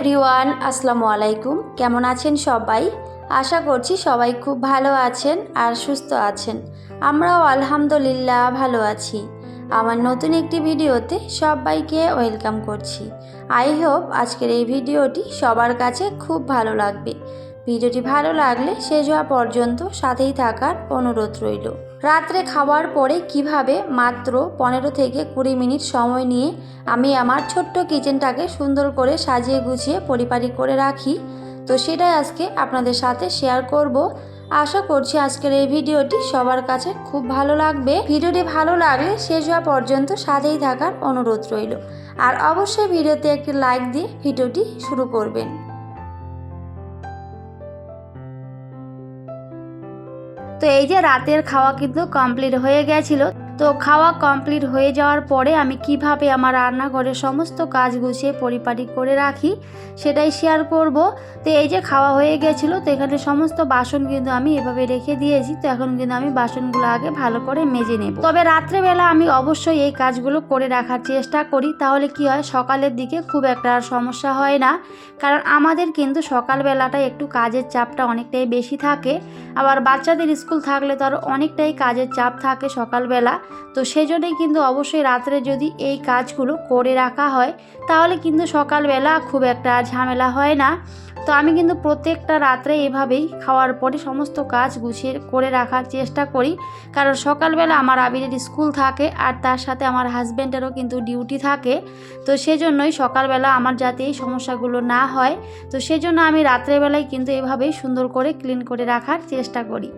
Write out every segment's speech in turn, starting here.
Everyone, আসসালামু আলাইকুম। কেমন আছেন সবাই? আশা করছি সবাই খুব ভালো আছেন আর সুস্থ আছেন। আমরাও আলহামদুলিল্লাহ ভালো আছি। আমার নতুন একটি ভিডিওতে সবাইকে ওয়েলকাম করছি। আই হোপ আজকের এই ভিডিওটি সবার কাছে খুব ভালো লাগবে। ভিডিওটি ভালো লাগলে শেষ হওয়া পর্যন্ত সাথেই থাকার অনুরোধ রইল। রাত্রে খাওয়ার পরে কীভাবে? মাত্র পনেরো থেকে কুড়ি মিনিট সময় নিয়ে আমি আমার ছোট্ট কিচেনটাকে সুন্দর করে সাজিয়ে গুছিয়ে পরিপাটি করে রাখি। তো সেটাই আজকে আপনাদের সাথে শেয়ার করব। আশা করছি আজকের এই ভিডিওটি সবার কাছে খুব ভালো লাগবে। ভিডিওটি ভালো লাগলে শেষ হওয়া পর্যন্ত সাথেই থাকার অনুরোধ রইল। আর অবশ্যই ভিডিওতে একটি লাইক দিয়ে ভিডিওটি শুরু করবেন। তো এই যে রাতের খাওয়া কিন্তু কমপ্লিট হয়ে গেছিল। তো খাওয়া কমপ্লিট হয়ে যাওয়ার পরে আমি কীভাবে আমার রান্নাঘরের সমস্ত কাজ গুছিয়ে পরিপাটি করে রাখি সেটাই শেয়ার করব। তো এই যে খাওয়া হয়ে গেছিল, তো এখানে সমস্ত বাসন কিন্তু আমি এভাবে রেখে দিয়েছি। তো এখন কিন্তু আমি বাসনগুলো আগে ভালো করে মেজে নেব। তবে রাত্রেবেলা আমি অবশ্যই এই কাজগুলো করে রাখার চেষ্টা করি। তাহলে কি হয়, সকালের দিকে খুব একটা আর সমস্যা হয় না। কারণ আমাদের কিন্তু সকালবেলাটা একটু কাজের চাপটা অনেকটাই বেশি থাকে। আবার বাচ্চাদের স্কুল থাকলে তো আরও অনেকটাই কাজের চাপ থাকে সকালবেলা। তো সেই সেজন্যই কিন্তু অবশ্যই রাত্রে যদি এই কাজগুলো করে রাখা হয়, তাহলে কিন্তু সকালবেলা খুব একটা ঝামেলা হয় না। তো আমি কিন্তু প্রত্যেকটা রাত্রে এভাবেই খাওয়ার পরে সমস্ত কাজ গুছিয়ে করে রাখার চেষ্টা করি। কারণ সকালবেলা আমার আবিরের স্কুল থাকে আর তার সাথে আমার হাজব্যান্ডেরও কিন্তু ডিউটি থাকে। তো সেজন্যই সকালবেলা আমার যাতে এই সমস্যাগুলো না হয়, তো সেজন্য আমি রাত্রেবেলায় কিন্তু এভাবেই সুন্দর করে ক্লিন করে রাখার চেষ্টা করি।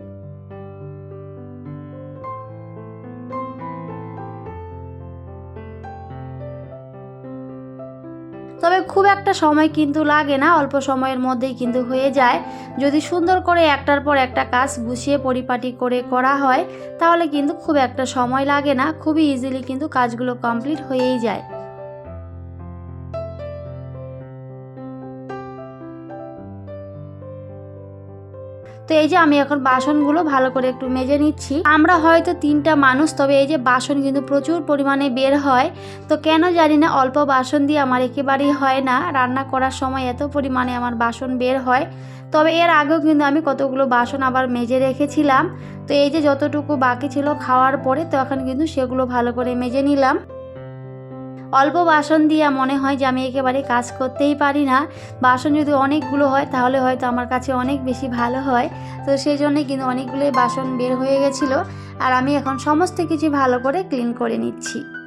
তবে খুব একটা সময় কিন্তু লাগে না, অল্প সময়ের মধ্যেই কিন্তু হয়ে যায়। যদি সুন্দর করে একটার পর একটা কাজ গুছিয়ে পরিপাটি করে করা হয়, তাহলে কিন্তু খুব একটা সময় লাগে না, খুবই ইজিলি কিন্তু কাজগুলো কমপ্লিট হয়েই যায়। তো এই যে আমি এখন বাসনগুলো ভালো করে একটু মেজে নিচ্ছি। আমরা হয়তো তিনটা মানুষ, তবে এই যে বাসন কিন্তু প্রচুর পরিমাণে বের হয়। তো কেন জানি না, অল্প বাসন দিয়ে আমার একেবারেই হয় না। রান্না করার সময় এত পরিমাণে আমার বাসন বের হয়। তবে এর আগেও কিন্তু আমি কতগুলো বাসন আবার মেজে রেখেছিলাম। তো এই যে যতটুকু বাকি ছিল খাওয়ার পরে, তো এখন কিন্তু সেগুলো ভালো করে মেজে নিলাম। অল্প বাসন দিয়ে মনে হয় যে আমি একেবারে কাজ করতেই পারি না। বাসন যদি অনেকগুলো হয়, তাহলে হয়তো আমার কাছে অনেক বেশি ভালো হয়। তো সেই জন্যে কিন্তু অনেকগুলোই বাসন বের হয়ে গেছিল। আর আমি এখন সমস্ত কিছু ভালো করে ক্লিন করে নিচ্ছি।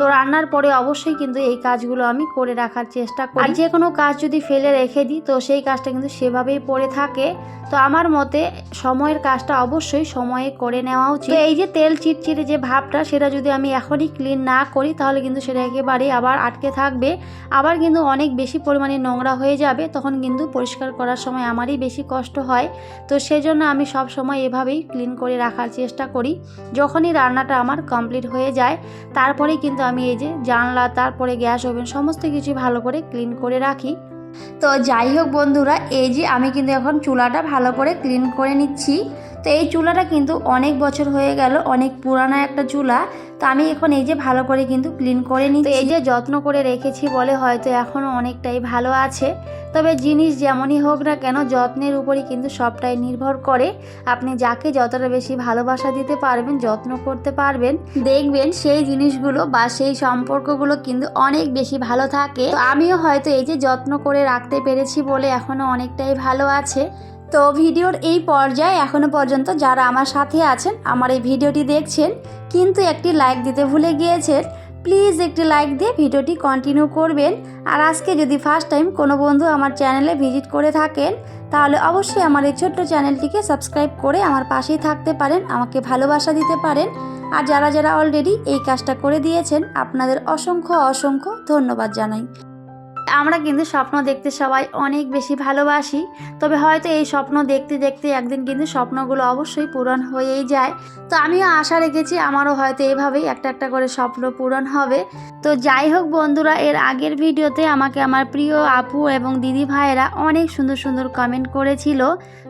তো রান্নার পরে অবশ্যই কিন্তু এই কাজগুলো আমি করে রাখার চেষ্টা করি। আর যে কোনো কাজ যদি ফেলে রেখে দিই, তো সেই কাজটা কিন্তু সেভাবেই পড়ে থাকে। তো আমার মতে সময়ের কাজটা অবশ্যই সময়ে করে নেওয়া উচিত। এই যে তেল চিটচিটে যে ভাবটা, সেটা যদি আমি এখনই ক্লিন না করি, তাহলে কিন্তু সেটা একেবারেই আবার আটকে থাকবে। আবার কিন্তু অনেক বেশি পরিমাণে নোংরা হয়ে যাবে, তখন কিন্তু পরিষ্কার করার সময় আমারই বেশি কষ্ট হয়। তো সেজন্য আমি সব সময় এভাবেই ক্লিন করে রাখার চেষ্টা করি। যখনই রান্নাটা আমার কমপ্লিট হয়ে যায়, তারপরেই কিন্তু আমি এই যে জানলা, তারপরে গ্যাস ওভেন সমস্ত কিছু ভালো করে ক্লিন করে রাখি। তো যাই হোক বন্ধুরা, এই যে আমি কিন্তু এখন চুলাটা ভালো করে ক্লিন করে নিচ্ছি। তো এই চুলাটা কিন্তু অনেক বছর হয়ে গেল, অনেক পুরানো একটা চুলা। তো আমি এখন এই যে ভালো করে কিন্তু ক্লিন করে নিচ্ছি এই যে যত্ন করে রেখেছি বলে হয়তো এখনও অনেকটাই ভালো আছে। তবে জিনিস যেমনই হোক না কেন যত্নের উপরই কিন্তু সবটাই নির্ভর করে। আপনি যাকে যতটা বেশি ভালোবাসা দিতে পারবেন যত্ন করতে পারবেন দেখবেন সেই জিনিসগুলো বা সেই সম্পর্কগুলো কিন্তু অনেক বেশি ভালো থাকে। আমিও হয়তো এই যে যত্ন করে রাখতে পেরেছি বলে এখনও অনেকটাই ভালো আছে। তো ভিডিওর এই পর্যায়ে এখনও পর্যন্ত যারা আমার সাথে আছেন, আমার এই ভিডিওটি দেখছেন, কিন্তু একটি লাইক দিতে ভুলে গিয়েছেন প্লিজ একটি লাইক দিয়ে ভিডিওটি কন্টিনিউ করবেন। আর আজকে যদি ফার্স্ট টাইম কোনো বন্ধু আমার চ্যানেলে ভিজিট করে থাকেন, তাহলে অবশ্যই আমার এই ছোট্ট চ্যানেলটিকে সাবস্ক্রাইব করে আমার পাশেই থাকতে পারেন, আমাকে ভালোবাসা দিতে পারেন। আর যারা যারা অলরেডি এই কাজটা করে দিয়েছেন, আপনাদের অসংখ্য অসংখ্য ধন্যবাদ জানাই। আমরা কিন্তু স্বপ্ন দেখতে সবাই অনেক বেশি ভালোবাসি। তবে হয়তো এই স্বপ্ন দেখতে দেখতে একদিন কিন্তু স্বপ্নগুলো অবশ্যই পূরণ হয়েই যায়। তো আমিও আশা রেখেছি আমারও হয়তো এভাবেই একটা একটা করে স্বপ্ন পূরণ হবে। তো যাই হোক বন্ধুরা, এর আগের ভিডিওতে আমাকে আমার প্রিয় আপু এবং দিদি ভাইয়েরা অনেক সুন্দর সুন্দর কমেন্ট করেছিল।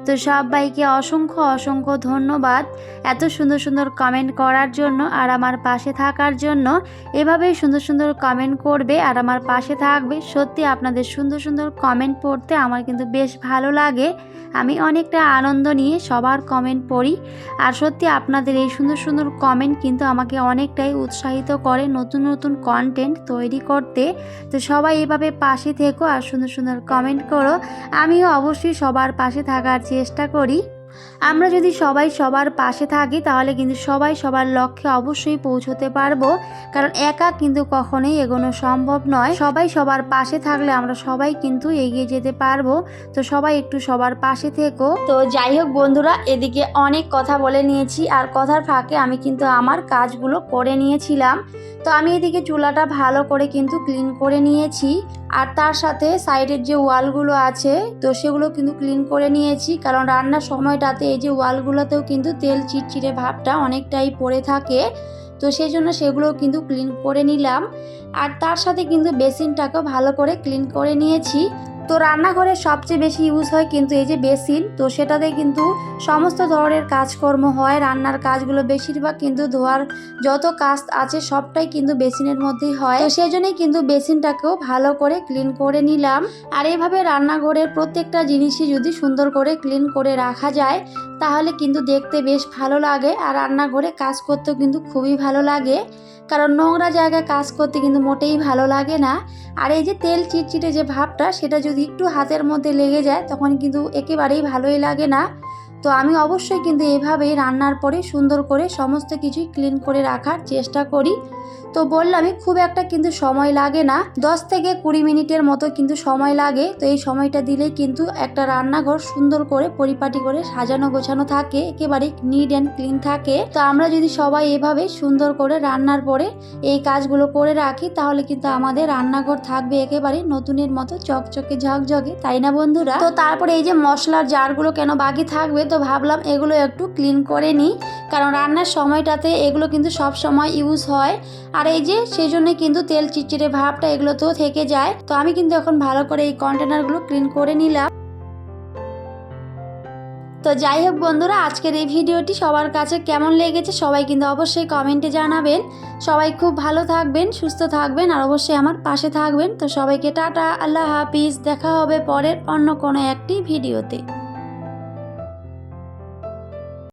তো সবাইকে অসংখ্য অসংখ্য ধন্যবাদ এত সুন্দর সুন্দর কমেন্ট করার জন্য আর আমার পাশে থাকার জন্য। এভাবেই সুন্দর সুন্দর কমেন্ট করবে আর আমার পাশে থাকবে। সত্যি আপনাদের সুন্দর সুন্দর কমেন্ট পড়তে আমার কিন্তু বেশ ভালো লাগে। আমি অনেকটা আনন্দ নিয়ে সবার কমেন্ট পড়ি। আর সত্যি আপনাদের এই সুন্দর সুন্দর কমেন্ট কিন্তু আমাকে অনেকটাই উৎসাহিত করে নতুন নতুন কন্টেন্ট তৈরি করতে। তো সবাই এভাবে পাশে থেকো আর সুন্দর সুন্দর কমেন্ট করো। আমিও অবশ্যই সবার পাশে থাকার চেষ্টা করি। আমরা যদি সবাই সবার পাশে থাকি, তাহলে কিন্তু সবাই সবার লক্ষ্যে অবশ্যই পৌঁছতে পারব। কারণ একা কিন্তু কখনোই এগোনো সম্ভব নয়। সবাই সবার পাশে থাকলে আমরা সবাই কিন্তু এগিয়ে যেতে পারব। তো সবাই একটু সবার পাশে থেকো। তো যাই হোক বন্ধুরা, এদিকে অনেক কথা বলে নিয়েছি আর কথার ফাঁকে আমি কিন্তু আমার কাজগুলো করে নিয়েছিলাম। তো আমি এদিকে চুলাটা ভালো করে কিন্তু ক্লিন করে নিয়েছি। আর তার সাথে সাইডের যে ওয়ালগুলো আছে, তো সেগুলো কিন্তু ক্লিন করে নিয়েছি। কারণ রান্নার সময়টাতে এই যে ওয়ালগুলোতেও কিন্তু তেল চিটচিটে ভাবটা অনেকটাই পড়ে থাকে। তো সেই জন্য সেগুলো কিন্তু ক্লিন করে নিলাম। আর তার সাথে কিন্তু বেসিনটাকেও ভালো করে ক্লিন করে নিয়েছি। তো রান্নাঘরে সবচেয়ে বেশি ইউজ হয় কিন্তু এই যে বেসিন, তো সেটাতে কিন্তু সমস্ত ধরনের কাজকর্ম হয়, রান্নার কাজগুলো বেশিরভাগ কিন্তু ধোয়ার যত কাজ আছে সবটাই কিন্তু বেসিনের মধ্যেই হয়। তো সেই জন্যই কিন্তু বেসিনটাকেও ভালো করে ক্লিন করে নিলাম। আর এভাবে রান্নাঘরের প্রত্যেকটা জিনিসই যদি সুন্দর করে ক্লিন করে রাখা যায় তাহলে কিন্তু দেখতে বেশ ভালো লাগে আর রান্নাঘরে কাজ করতেও কিন্তু খুবই ভালো লাগে। কারণ নোংরা জায়গায় কাজ করতে কিন্তু মোটেই ভালো লাগে না। আর এই যে তেল চিটচিটে যে ভাবটা, সেটা যদি একটু হাতের মধ্যে লেগে যায়, তখন কিন্তু একেবারেই ভালোই লাগে না। তো আমি অবশ্যই কিন্তু এভাবেই রান্নার পরে সুন্দর করে সমস্ত কিছুই ক্লিন করে রাখার চেষ্টা করি। তো বললামই খুব একটা কিন্তু সময় লাগে না। দশ থেকে কুড়ি মিনিটের মতো কিন্তু সময় লাগে। তো এই সময়টা দিলেই কিন্তু একটা রান্নাঘর সুন্দর করে পরিপাটি করে সাজানো গোছানো থাকে, একেবারে নিট অ্যান্ড ক্লিন থাকে। তো আমরা যদি সবাই এভাবে সুন্দর করে রান্নার পরে এই কাজগুলো করে রাখি, তাহলে কিন্তু আমাদের রান্নাঘর থাকবে একেবারে নতুনের মতো চকচকে ঝকঝকে, তাই না বন্ধুরা? তো তারপরে এই যে মশলার জারগুলো কেন বাকি থাকবে? তো ভাবলাম এগুলো একটু ক্লিন করে নিই, কারণ রান্নার সময়টাতে এগুলো কিন্তু সব সময় ইউজ হয়। আর এই যে সেই জন্য কিন্তু তেল চিটচিটে ভাবটা এগুলো তো থেকে যায়। তো আমি কিন্তু এখন ভালো করে এই কন্টেনারগুলো ক্লিন করে নিলাম। তো যাই হোক বন্ধুরা, আজকের এই ভিডিওটি সবার কাছে কেমন লেগেছে সবাই কিন্তু অবশ্যই কমেন্টে জানাবেন। সবাই খুব ভালো থাকবেন, সুস্থ থাকবেন, আর অবশ্যই আমার পাশে থাকবেন। তো সবাইকে টাটা, আল্লাহ হাফিজ, দেখা হবে পরের অন্য কোনো একটি ভিডিওতে।